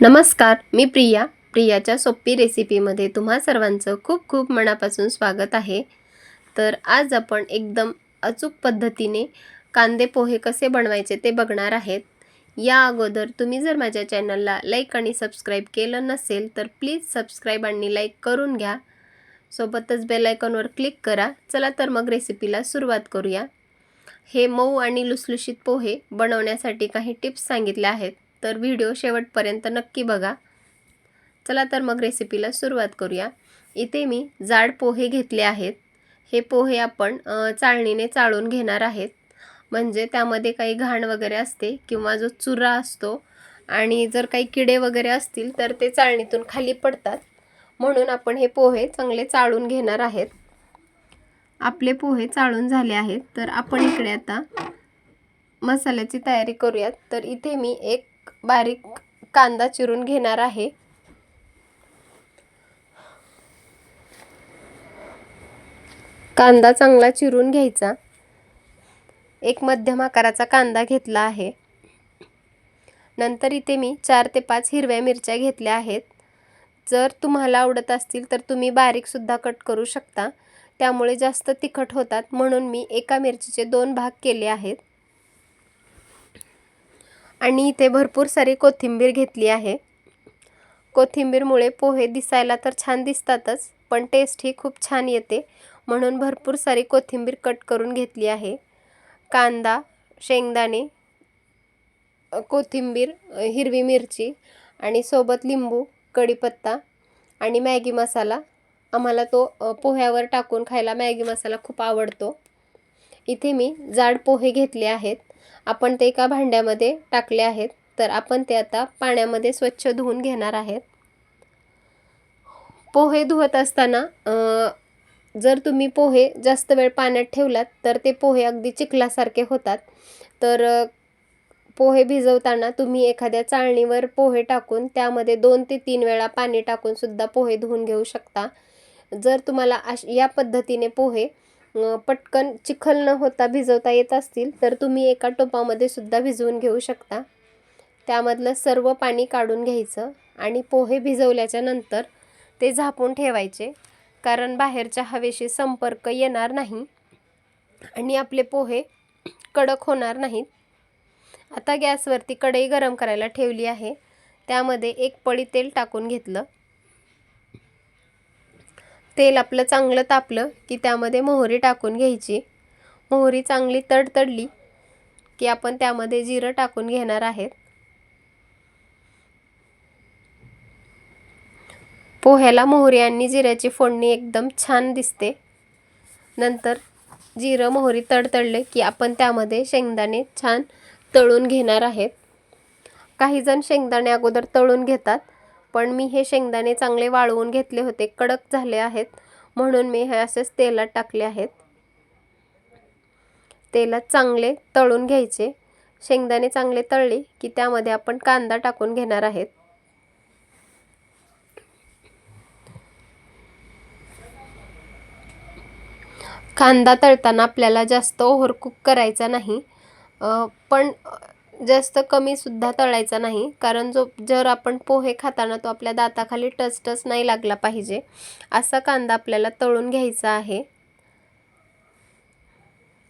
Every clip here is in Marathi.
नमस्कार मी प्रिया. प्रियाच्या सोपी रेसिपीमध्ये तुम्हा सर्वांचं खूप खूप मनापासून स्वागत आहे. तर आज आपण एकदम अचूक पद्धतीने कांदे पोहे कसे बनवायचे ते बघणार आहेत. या अगोदर तुम्ही जर माझ्या चॅनलला लाईक आणि सबस्क्राईब केलं नसेल तर प्लीज सबस्क्राईब आणि लाईक करून घ्या. सोबतच बेलायकॉनवर क्लिक करा. चला तर मग रेसिपीला सुरुवात करूया. हे मऊ आणि लुसलुशीत पोहे बनवण्यासाठी काही टिप्स सांगितल्या आहेत. तर व्हिडिओ शेवटपर्यंत नक्की बघा. चला तर मग रेसिपीला सुरुवात करूया. इथे मी जाड पोहे घेतले आहेत. हे पोहे आपण चाळणीने चाळून घेणार आहेत. म्हणजे त्यामध्ये काही घाण वगैरे असते किंवा जो चुरा असतो आणि जर काही किडे वगैरे असतील तर ते चाळणीतून खाली पडतात. म्हणून आपण हे पोहे चांगले चाळून घेणार आहेत. आपले पोहे चाळून झाले आहेत. तर आपण इकडे आता मसाल्याची तयारी करूयात. तर इथे मी एक बारीक कांदा चिरून घेणार आहे. कांदा चांगला चिरून घ्यायचा. एक मध्यम आकाराचा कांदा घेतला आहे. नंतर इथे मी चार ते पाच हिरव्या मिरच्या घेतल्या आहेत. जर तुम्हाला आवडत असतील तर तुम्ही बारीकसुद्धा कट करू शकता. त्यामुळे जास्त तिखट होतात म्हणून मी एका मिरचीचे दोन भाग केले आहेत. आणि इथे भरपूर सारी कोथिंबीर घेतली आहे. कोथिंबीरमुळे पोहे दिसायला तर छान दिसतातच पण टेस्ट ही खूप छान येते. म्हणून भरपूर सारी कोथिंबीर कट करून घेतली आहे. कांदा शेंगदाणे कोथिंबीर हिरवी मिरची आणि सोबत लिंबू कढीपत्ता आणि मॅगी मसाला. आम्हाला तो पोह्यावर टाकून खायला मॅगी मसाला खूप आवडतो. इथे मी जाड पोहे घेतले आहेत. आपण ते एका भांड्यामध्ये टाकले आहेत तर आपण ते आता पाण्यामध्ये स्वच्छ धुवून घेणार आहेत. पोहे धुवत असताना जर तुम्ही पोहे जास्त वेळ पाण्यात ठेवलात तर ते पोहे अगदी चिखलासारखे होतात. तर पोहे भिजवताना तुम्ही एखाद्या चाळणीवर पोहे टाकून त्यामध्ये दोन ते तीन वेळा पाणी टाकून सुद्धा पोहे धुवून घेऊ शकता. जर तुम्हाला अश या पद्धतीने पोहे पटकन चिखल न होता भिजवता येत असतील तर तुम्ही एका टोपामध्ये सुद्धा भिजवून घेऊ शकता. त्यामधलं सर्व पाणी काढून घ्यायचं आणि पोहे भिजवल्याच्या नंतर ते झापून ठेवायचे कारण बाहेरच्या हवेशी संपर्क येणार नाही आणि आपले पोहे कडक होणार नाहीत. आता गॅसवरती कढई गरम करायला ठेवली आहे. त्यामध्ये एक पळी तेल टाकून घेतलं. तेल आपलं चांगलं तापलं की त्यामध्ये मोहरी टाकून घ्यायची. मोहरी चांगली तडतडली की आपण त्यामध्ये जिरं टाकून घेणार आहेत. पोह्याला मोहरी आणि जिऱ्याची फोडणी एकदम छान दिसते. नंतर जिरं मोहरी तडतडले की आपण त्यामध्ये शेंगदाणे छान तळून घेणार आहेत. काही जण शेंगदाणे अगोदर तळून घेतात. पण मी हे शेंगदाणे चांगले वाळवून घेतले होते. कडक झाले आहेत. म्हणून मी हे असेच तेलात टाकले आहेत. तेलात चांगले तळून घ्यायचे. शेंगदाणे चांगले तळले की त्यामध्ये आपण कांदा टाकून घेणार आहेत. कांदा तळताना आपल्याला जास्त ओव्हर कुक करायचा नाही. पण जास्त कमीसुद्धा तळायचा नाही. कारण जो जर आपण पोहे खाताना तो आपल्या दाताखाली टचटच नाही लागला पाहिजे असा कांदा आपल्याला तळून घ्यायचा आहे.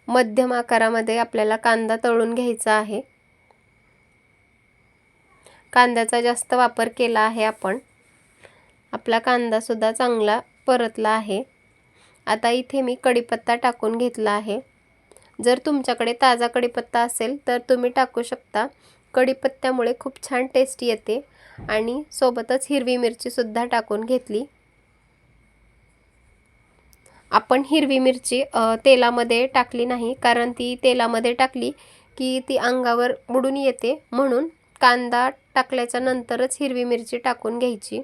मध्यम आकारामध्ये आपल्याला कांदा तळून घ्यायचा आहे. कांद्याचा जास्त वापर केला आहे आपण. आपला कांदासुद्धा चांगला परतला आहे. आता इथे मी कढीपत्ता टाकून घेतला आहे. जर तुमच्याकडे ताजा कढीपत्ता असेल तर तुम्ही टाकू शकता. कढीपत्त्यामुळे खूप छान टेस्ट येते आणि सोबतच हिरवी मिरचीसुद्धा टाकून घेतली. आपण हिरवी मिरची तेलामध्ये टाकली नाही कारण ती तेलामध्ये टाकली की ती अंगावर बुडून येते. म्हणून कांदा टाकल्याच्या नंतरच हिरवी मिरची टाकून घ्यायची.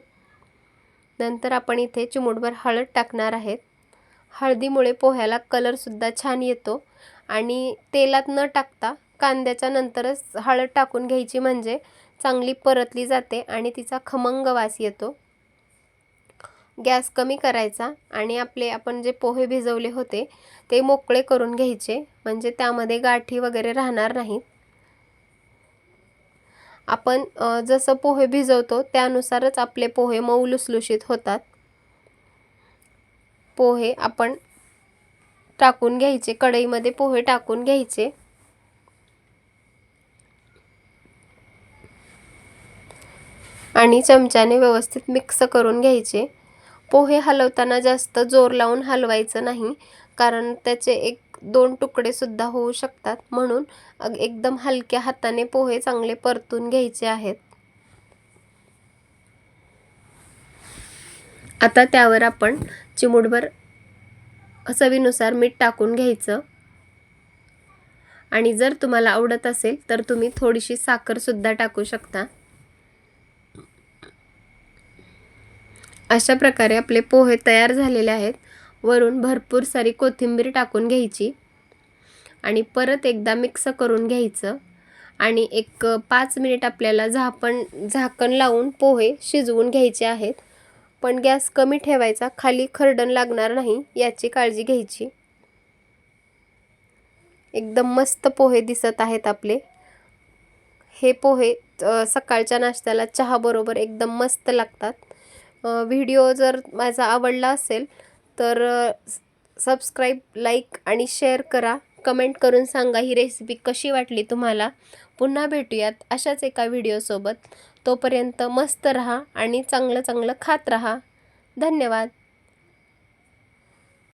नंतर आपण इथे चिमूटभर हळद टाकणार आहेत. हळदीमुळे पोह्याला कलरसुद्धा छान येतो. आणि तेलात न टाकता कांद्याच्या नंतरच हळद टाकून घ्यायची म्हणजे चांगली परतली जाते आणि तिचा खमंग वास येतो. गॅस कमी करायचा आणि आपले आपण जे पोहे भिजवले होते ते मोकळे करून घ्यायचे. म्हणजे त्यामध्ये गाठी वगैरे राहणार नाहीत. आपण जसं पोहे भिजवतो त्यानुसारच आपले पोहे मऊ लुसलुशीत होतात. पोहे आपण टाकून घ्यायचे कढईमध्ये पोहे टाकून घ्यायचे. आणि चमच्याने व्यवस्थित मिक्स करून घ्यायचे. पोहे हलवताना जास्त जोर लावून हलवायचं नाही कारण त्याचे एक दोन तुकडे सुद्धा होऊ शकतात. म्हणून अग- एकदम हलक्या हाताने पोहे चांगले परतून घ्यायचे आहेत. आता त्यावर आपण चिमूटभर चवीनुसार मीठ टाकून घ्यायचं. आणि जर तुम्हाला आवडत असेल तर तुम्ही थोडीशी साखरसुद्धा टाकू शकता. अशा प्रकारे आपले पोहे तयार झालेले आहेत. वरून भरपूर सारी कोथिंबीर टाकून घ्यायची. आणि परत एकदा मिक्स करून घ्यायचं. आणि एक पाच मिनिट आपल्याला झापण झाकण लावून पोहे शिजवून घ्यायचे आहेत. पण गॅस कमी ठेवायचा खाली खरडण लागणार नाही याची काळजी घ्यायची. एकदम मस्त पोहे दिसत आहेत आपले. हे पोहे सकाळच्या नाश्त्याला चहाबरोबर एकदम मस्त लागतात. व्हिडिओ जर माझा आवडला असेल तर सबस्क्राईब लाईक आणि शेअर करा. कमेंट करून सांगा ही रेसिपी कशी वाटली तुम्हाला. पुन्हा भेटूयात अशाच एका व्हिडिओसोबत. तोपर्यंत मस्त रहा आणि चांगलं चांगलं खात रहा. धन्यवाद.